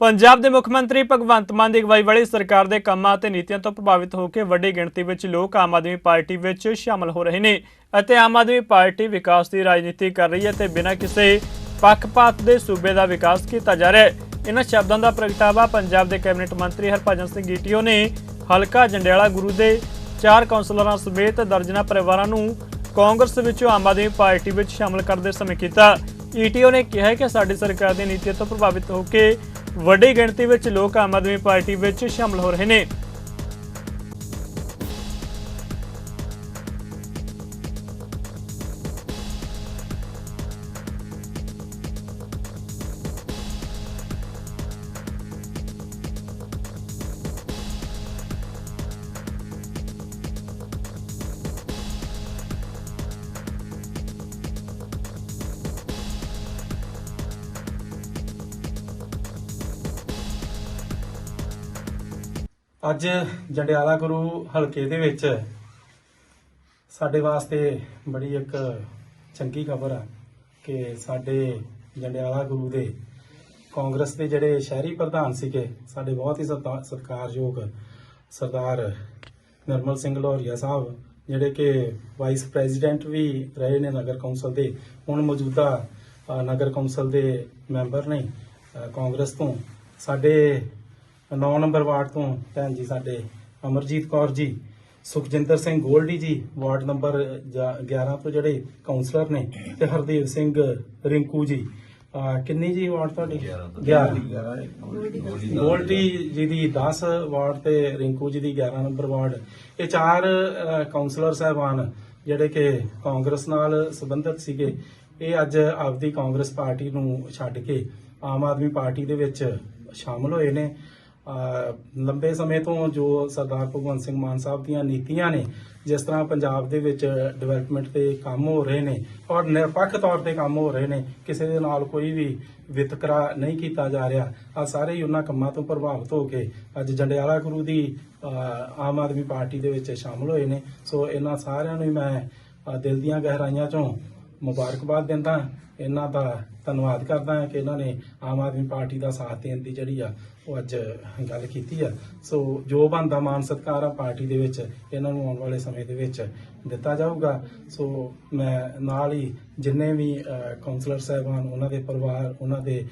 ਪੰਜਾਬ ਦੇ ਮੁੱਖ ਮੰਤਰੀ ਭਗਵੰਤ ਮਾਨ ਦੀ ਅਗਵਾਈ ਵਾਲੀ ਸਰਕਾਰ ਦੇ ਕੰਮਾਂ ਅਤੇ ਨੀਤੀਆਂ ਤੋਂ ਪ੍ਰਭਾਵਿਤ ਹੋ ਕੇ ਵੱਡੀ ਗਿਣਤੀ ਵਿੱਚ ਲੋਕ ਆਮ ਆਦਮੀ ਪਾਰਟੀ ਵਿੱਚ ਸ਼ਾਮਲ ਹੋ ਰਹੇ ਨੇ ਅਤੇ ਆਮ ਆਦਮੀ ਪਾਰਟੀ ਵਿਕਾਸ ਦੀ ਰਾਜਨੀਤੀ ਕਰ ਰਹੀ ਹੈ ਤੇ ਬਿਨਾਂ ਕਿਸੇ ਪੱਖਪਾਤ ਦੇ ਸੂਬੇ ਦਾ ਵਿਕਾਸ ਕੀਤਾ ਜਾ ਰਿਹਾ ਹੈ। ਇਹਨਾਂ ਸ਼ਬਦਾਂ ਦਾ ਪ੍ਰਗਟਾਵਾ ਪੰਜਾਬ ਦੇ ਕੈਬਨਿਟ ਮੰਤਰੀ ਹਰਭਜਨ ਸਿੰਘ ਗੀਟੀਓ ਨੇ ਹਲਕਾ ਜੰਡਿਆਲਾ ਗੁਰੂ ਦੇ ਚਾਰ ਕੌਂਸਲਰਾਂ ਸਮੇਤ ਦਰਜਨਾ ਪਰਿਵਾਰਾਂ ਨੂੰ ਕਾਂਗਰਸ ਵਿੱਚੋਂ ਆਮ ਆਦਮੀ ਪਾਰਟੀ ਵਿੱਚ ਸ਼ਾਮਲ ਕਰਦੇ ਸਮੇਂ ਕੀਤਾ। ਈਟੀਓ ਨੇ ਕਿਹਾ ਕਿ ਸਾਡੀ ਸਰਕਾਰ ਦੀ ਨੀਤੀਆਂ ਤੋਂ ਪ੍ਰਭਾਵਿਤ ਹੋ ਕੇ ਵੱਡੀ ਗਿਣਤੀ ਵਿੱਚ ਲੋਕ ਆਮ ਆਦਮੀ ਪਾਰਟੀ ਵਿੱਚ ਸ਼ਾਮਲ ਹੋ ਰਹੇ ਨੇ। ਅੱਜ ਜੰਡਿਆਲਾ ਗੁਰੂ ਹਲਕੇ ਦੇ ਵਿੱਚ ਸਾਡੇ ਵਾਸਤੇ ਬੜੀ ਇੱਕ ਚੰਗੀ ਖਬਰ ਆ ਕਿ ਸਾਡੇ ਜੰਡਿਆਲਾ ਗੁਰੂ ਦੇ ਕਾਂਗਰਸ ਦੇ ਜਿਹੜੇ ਸ਼ਹਿਰੀ ਪ੍ਰਧਾਨ ਸੀਗੇ, ਸਾਡੇ ਬਹੁਤ ਹੀ ਸਤਿ- ਸਤਿਕਾਰਯੋਗ ਸਰਦਾਰ ਨਿਰਮਲ ਸਿੰਘ ਲੋਹਰੀਆ ਸਾਹਿਬ, ਜਿਹੜੇ ਕਿ ਵਾਈਸ ਪ੍ਰੈਜ਼ੀਡੈਂਟ ਵੀ ਰਹੇ ਨੇ ਨਗਰ ਕੌਂਸਲ ਦੇ, ਹੁਣ ਮੌਜੂਦਾ ਨਗਰ ਕੌਂਸਲ ਦੇ ਮੈਂਬਰ ਨੇ ਕਾਂਗਰਸ ਤੋਂ। ਸਾਡੇ 9 ਨੰਬਰ ਵਾਰਡ ਤੋਂ ਭੈਣ ਜੀ ਸਾਡੇ ਅਮਰਜੀਤ ਕੌਰ ਜੀ ਸੁਖਜਿੰਦਰ ਸਿੰਘ ਗੋਲਡੀ ਜੀ ਵਾਰਡ ਨੰਬਰ ਜਾ- 11 ਤੋਂ ਜਿਹੜੇ ਕਾਉਂਸਲਰ ਨੇ ਤੇ ਹਰਦੇਵ ਸਿੰਘ ਰਿੰਕੂ ਜੀ। ਕਿੰਨੀ ਜੀ ਵਾਰਡ ਤੁਹਾਡੀ? 11 ਗੋਲਡੀ ਜੀ ਦੀ 10 ਵਾਰਡ ਤੇ ਰਿੰਕੂ ਜੀ ਦੀ 11 ਨੰਬਰ ਵਾਰਡ। ਇਹ ਚਾਰ ਕਾਉਂਸਲਰ ਸਾਹਿਬਾਨ ਜਿਹੜੇ ਕਿ ਕਾਂਗਰਸ ਨਾਲ ਸੰਬੰਧਿਤ ਸੀਗੇ ਇਹ ਅੱਜ ਆਪਦੀ ਕਾਂਗਰਸ ਪਾਰਟੀ ਨੂੰ ਛੱਡ ਕੇ ਆਮ ਆਦਮੀ ਪਾਰਟੀ ਦੇ ਵਿੱਚ ਸ਼ਾਮਲ ਹੋਏ ਨੇ। ਲੰਬੇ ਸਮੇਂ ਤੋਂ ਜੋ ਸਰਦਾਰ ਭਗਵੰਤ ਸਿੰਘ ਮਾਨ ਸਾਹਿਬ ਦੀਆਂ ਨੀਤੀਆਂ ਨੇ, ਜਿਸ ਤਰ੍ਹਾਂ ਪੰਜਾਬ ਦੇ ਵਿੱਚ ਡਿਵੈਲਪਮੈਂਟ 'ਤੇ ਕੰਮ ਹੋ ਰਹੇ ਨੇ ਔਰ ਨਿਰਪੱਖ ਤੌਰ ਤੇ ਕੰਮ ਹੋ ਰਹੇ ਨੇ, ਕਿਸੇ ਦੇ ਨਾਲ ਕੋਈ ਵੀ ਵਿਤਕਰਾ ਨਹੀਂ ਕੀਤਾ ਜਾ ਰਿਹਾ। ਆ ਸਾਰੇ ਹੀ ਉਹਨਾਂ ਕੰਮਾਂ ਤੋਂ ਪ੍ਰਭਾਵਿਤ ਹੋ ਕੇ ਅੱਜ ਜੰਡਿਆਲਾ ਗੁਰੂ ਦੀ ਆਮ ਆਦਮੀ ਪਾਰਟੀ ਦੇ ਵਿੱਚ ਸ਼ਾਮਲ ਹੋਏ ਨੇ। ਸੋ ਇਹਨਾਂ ਸਾਰਿਆਂ ਨੂੰ ਹੀ ਮੈਂ ਦਿਲ ਦੀਆਂ ਗਹਿਰਾਈਆਂ ਚੋਂ ਮੁਬਾਰਕਬਾਦ ਦਿੰਦਾ ਇਹਨਾਂ ਦਾ ਧੰਨਵਾਦ ਕਰਦਾ ਹਾਂ ਕਿ ਇਹਨਾਂ ਨੇ ਆਮ ਆਦਮੀ ਪਾਰਟੀ ਦਾ ਸਾਥ ਦੇਣ ਦੀ ਜਿਹੜੀ ਆ ਉਹ ਅੱਜ ਗੱਲ ਕੀਤੀ ਆ। ਸੋ ਜੋ ਬੰਦਾ ਮਾਨ ਸਤਿਕਾਰ ਆ ਪਾਰਟੀ ਦੇ ਵਿੱਚ ਇਹਨਾਂ ਨੂੰ ਆਉਣ ਵਾਲੇ ਸਮੇਂ ਦੇ ਵਿੱਚ ਦਿੱਤਾ ਜਾਊਗਾ। ਸੋ ਮੈਂ ਨਾਲ ਹੀ ਜਿੰਨੇ ਵੀ ਅਹ, ਕਾਉਂਸਲਰ ਸਾਹਿਬਾਨ ਉਹਨਾਂ ਦੇ ਪਰਿਵਾਰ ਉਹਨਾਂ ਦੇ